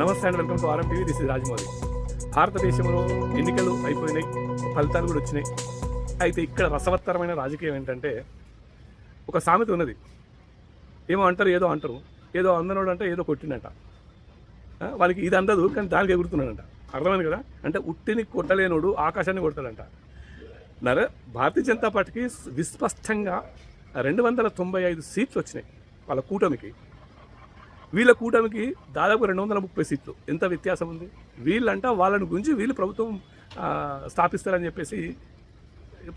నమస్తే and welcome to RM TV this is Rajamouli. భారతదేశంలో ఎన్నికలు అయిపోయినాయి ఫలితాలు కూడా వచ్చినాయి. అయితే ఇక్కడ రసవత్తరమైన రాజకీయం ఏంటంటే ఒక సామెత ఉన్నది. ఏమో అంటారు ఏదో అంటారు. ఏదో అందనోడు అంటే ఏదో కొట్టిండంట. వాళ్ళకి ఇది అందదు కానీ దానికి ఎగురుతున్నాడంట. అర్థమైంది కదా? అంటే ఉట్టిని కొట్టలేనోడు ఆకాశాన్ని కొడతాడంట. నర భారతీయ జనతా పార్టీకి విస్పష్టంగా రెండు వందల తొంభై ఐదు సీట్లు వచ్చినాయి వాళ్ళ కూటమికి. వీళ్ళ కూటమికి దాదాపు రెండు వందల ముప్పై సీట్లు. ఎంత వ్యత్యాసం ఉంది? వీళ్ళంట వాళ్ళని గురించి వీళ్ళు ప్రభుత్వం స్థాపిస్తారని చెప్పేసి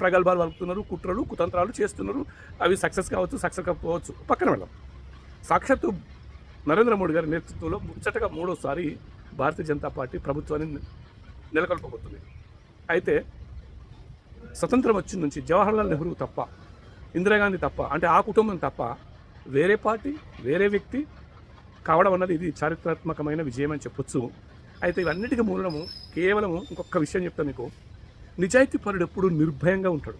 ప్రగల్భాలు వలుపుతున్నారు కుట్రలు కుతంత్రాలు చేస్తున్నారు. అవి సక్సెస్ కావచ్చు సక్సెస్ కాకపోవచ్చు. పక్కన వెళ్ళాం. సాక్షాత్తు నరేంద్ర మోడీ గారి నేతృత్వంలో ముచ్చటగా మూడోసారి భారతీయ జనతా పార్టీ ప్రభుత్వాన్ని నెలకొల్పబోతుంది. అయితే స్వతంత్రం వచ్చిన నుంచి జవహర్లాల్ నెహ్రూ తప్ప ఇందిరాగాంధీ తప్ప అంటే ఆ కుటుంబం తప్ప వేరే పార్టీ వేరే వ్యక్తి కావడం అన్నది ఇది చారిత్రాత్మకమైన విజయం అని చెప్పొచ్చు. అయితే ఇవన్నిటికీ మూలము కేవలం ఇంకొక విషయం చెప్తాను మీకు. నిజాయితీ పరుడు ఎప్పుడు నిర్భయంగా ఉంటాడు.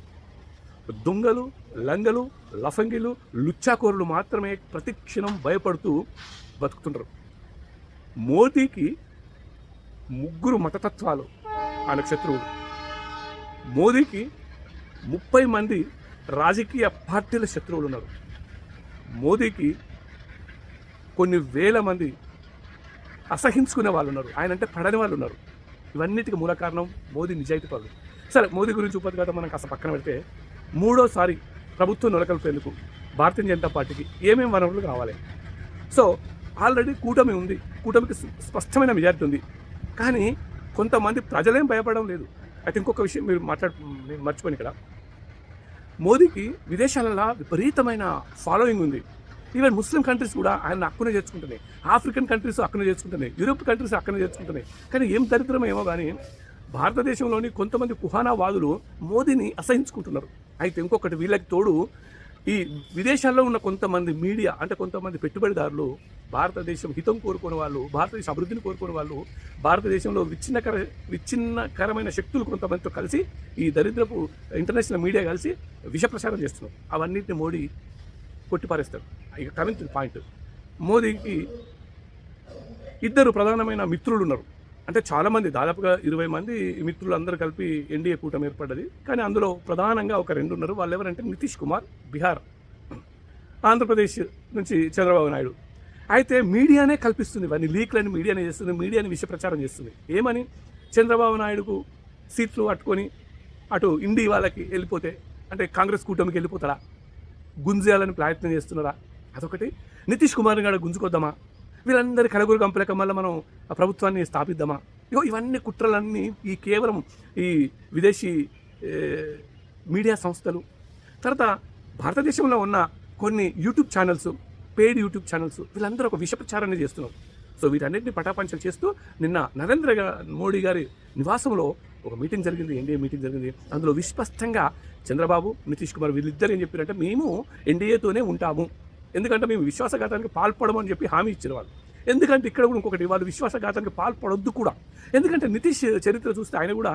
దొంగలు లంగలు లఫంగిలు లుచ్చాకోరులు మాత్రమే ప్రతిక్షణం భయపడుతూ బతుకుతుంటారు మోదీకి ముగ్గురు మతతత్వాలు ఆయన శత్రువులు. మోదీకి ముప్పై మంది రాజకీయ పార్టీల శత్రువులు ఉన్నారు. మోదీకి కొన్ని వేల మంది అసహించుకునే వాళ్ళు ఉన్నారు. ఆయన అంటే పడని వాళ్ళు ఉన్నారు. ఇవన్నిటికీ మూల కారణం మోదీ నిజాయితీ పరుడు సరే మోదీ గురించి కదా మనం కాస్త పక్కన పెడితే మూడోసారి ప్రభుత్వం నెలకొల్పేందుకు భారతీయ జనతా పార్టీకి ఏమేమి వనరులు కావాలి? సో ఆల్రెడీ కూటమి ఉంది. కూటమికి స్పష్టమైన మెజారిటీ ఉంది. కానీ కొంతమంది ప్రజలేం భయపడడం లేదు. అయితే ఇంకొక విషయం మీరు మాట్లాడు నేను మర్చిపోయిన ఇక్కడ. మోదీకి విదేశాలలో విపరీతమైన ఫాలోయింగ్ ఉంది. ఈవెన్ ముస్లిం కంట్రీస్ కూడా ఆయన అక్కునే చేర్చుకుంటున్నాయి. ఆఫ్రికన్ కంట్రీస్ అక్కనే చేర్చుకుంటున్నాయి. యూరోప్ కంట్రీస్ అక్కనే చేర్చుకుంటున్నాయి. కానీ ఏం దరిద్రం ఏమో కానీ భారతదేశంలోని కొంతమంది కుహానావాదులు మోదీని అసహించుకుంటున్నారు. అయితే ఇంకొకటి వీళ్ళకి తోడు ఈ విదేశాల్లో ఉన్న కొంతమంది మీడియా అంటే కొంతమంది పెట్టుబడిదారులు భారతదేశం హితం కోరుకునే వాళ్ళు భారతదేశ అభివృద్ధిని కోరుకునే వాళ్ళు భారతదేశంలో విచ్ఛిన్నకర విచ్ఛిన్నకరమైన శక్తులు కొంతమందితో కలిసి ఈ దరిద్రపు ఇంటర్నేషనల్ మీడియా కలిసి విషప్రచారం చేస్తున్నారు. అవన్నింటిని మోడీ కొట్టిపారేస్తాడు. ఇక కమింగ్ టు పాయింట్. మోదీకి ఇద్దరు ప్రధానమైన మిత్రులు ఉన్నారు అంటే చాలామంది దాదాపుగా ఇరవై మంది మిత్రులు అందరూ కలిపి ఎన్డీఏ కూటమి ఏర్పడ్డది. కానీ అందులో ప్రధానంగా ఒక రెండు ఉన్నారు. వాళ్ళు ఎవరంటే నితీష్ కుమార్ బీహార్ ఆంధ్రప్రదేశ్ నుంచి చంద్రబాబు నాయుడు. అయితే మీడియానే కల్పిస్తుంది. ఇవన్నీ లీక్లని మీడియానే చేస్తుంది. మీడియాని విష ప్రచారం చేస్తుంది. ఏమని? చంద్రబాబు నాయుడుకు సీట్లు పట్టుకొని అటు ఇండి వాళ్ళకి వెళ్ళిపోతే అంటే కాంగ్రెస్ కూటమికి వెళ్ళిపోతాడా? గుంజేయాలని ప్రయత్నం చేస్తున్నారా? అదొకటి. నితీష్ కుమార్ని కూడా గుంజుకొద్దామా? వీళ్ళందరి కలగురు కంపలేక వల్ల మనం ఆ ప్రభుత్వాన్ని స్థాపిద్దామా? ఇగో ఇవన్నీ కుట్రలన్నీ ఈ కేవలం ఈ విదేశీ మీడియా సంస్థలు. తర్వాత భారతదేశంలో ఉన్న కొన్ని YouTube channels paid YouTube channels వీళ్ళందరూ ఒక విషప్రచారాన్ని చేస్తున్నారు. సో వీటన్నిటిని పటాపంచలు చేస్తూ నిన్న నరేంద్ర మోడీ గారి నివాసంలో ఒక మీటింగ్ జరిగింది ఎన్డీఏ మీటింగ్ జరిగింది. అందులో విస్పష్టంగా చంద్రబాబు నితీష్ కుమార్ వీళ్ళిద్దరు ఏం చెప్పారంటే మేము ఎన్డీఏతోనే ఉంటాము. ఎందుకంటే మేము విశ్వాసఘాతానికి పాల్పడము అని చెప్పి హామీ ఇచ్చిన వాళ్ళు ఎందుకంటే ఇక్కడ కూడా ఇంకొకటి వాళ్ళు విశ్వాసఘాతానికి పాల్పడొద్దు కూడా. ఎందుకంటే నితీష్ చరిత్ర చూస్తే ఆయన కూడా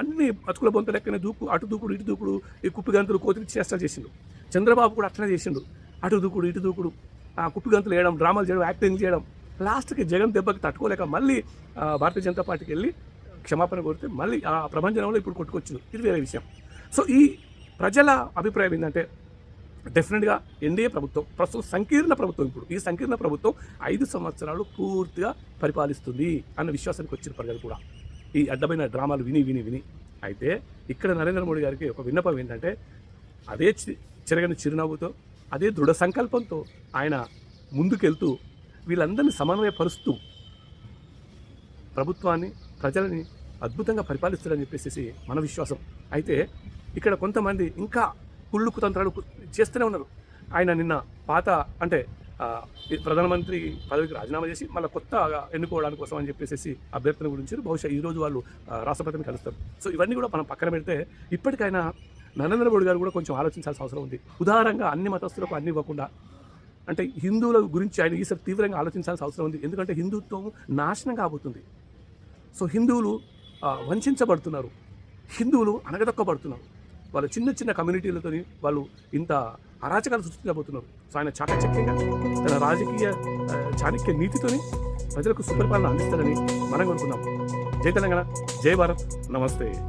అన్ని అతుకుల బొంత లెక్కనే దూకు అటు దూకుడు ఇటు దూకుడు ఈ కుప్పిగంతులు కోతిరి చేష్టలు చేసిండు. చంద్రబాబు కూడా అట్లనే చేసిండు. అటు దూకుడు ఇటు దూకుడు ఆ కుప్పిగంతులు వేయడం డ్రామాలు చేయడం యాక్టింగ్ చేయడం. లాస్ట్కి జగన్ దెబ్బకి తట్టుకోలేక మళ్ళీ భారతీయ జనతా పార్టీకి వెళ్ళి క్షమాపణ కోరితే మళ్ళీ ఆ ప్రభంజనంలో ఇప్పుడు కొట్టుకొచ్చింది. ఇది వేరే విషయం. సో ఈ ప్రజల అభిప్రాయం ఏంటంటే డెఫినెట్గా ఎన్డీఏ ప్రభుత్వం ప్రస్తుతం సంకీర్ణ ప్రభుత్వం ఇప్పుడు. ఈ సంకీర్ణ ప్రభుత్వం ఐదు సంవత్సరాలు పూర్తిగా పరిపాలిస్తుంది అన్న విశ్వాసానికి వచ్చిన ప్రజలు కూడా. ఈ అడ్డమైన డ్రామాలు విని విని విని. అయితే ఇక్కడ నరేంద్ర మోడీ గారికి ఒక విన్నపం ఏంటంటే అదే చిరగని చెరగని చిరునవ్వుతో అదే దృఢ సంకల్పంతో ఆయన ముందుకెళ్తూ వీళ్ళందరినీ సమన్వయపరుస్తూ ప్రభుత్వాన్ని ప్రజలని అద్భుతంగా పరిపాలిస్తాడని చెప్పేసి మన విశ్వాసం. అయితే ఇక్కడ కొంతమంది ఇంకా కుళ్ళు కుతంత్రాలు చేస్తూనే ఉన్నారు. ఆయన నిన్న పాత అంటే ప్రధానమంత్రి పదవికి రాజీనామా చేసి మళ్ళీ కొత్త ఎన్నుకోవడానికి కోసం అని చెప్పేసి అభ్యర్థన గురించి బహుశా ఈ రోజు వాళ్ళు రాష్ట్రపతిని కలుస్తారు. సో ఇవన్నీ కూడా మనం పక్కన పెడితే ఇప్పటికైనా నరేంద్ర మోడీ గారు కూడా కొంచెం ఆలోచించాల్సిన అవసరం ఉంది. ఉదాహరణగా అన్ని మతస్థులకు అన్ని ఇవ్వకుండా అంటే హిందువుల గురించి ఆయన ఈసారి తీవ్రంగా ఆలోచించాల్సిన అవసరం ఉంది. ఎందుకంటే హిందుత్వం నాశనం కాబోతుంది. సో హిందువులు వంచబడుతున్నారు హిందువులు అనగదొక్కబడుతున్నారు. వాళ్ళు చిన్న చిన్న కమ్యూనిటీలతోని వాళ్ళు ఇంత అరాచకాలు సృష్టించబోతున్నారు. సో ఆయన చాకచక్యంగా తన రాజకీయ చాణక్య నీతితోని ప్రజలకు సుపరిపాలన అందిస్తారని మనం కోరుకుందాం జై తెలంగాణ జై భారత్ నమస్తే.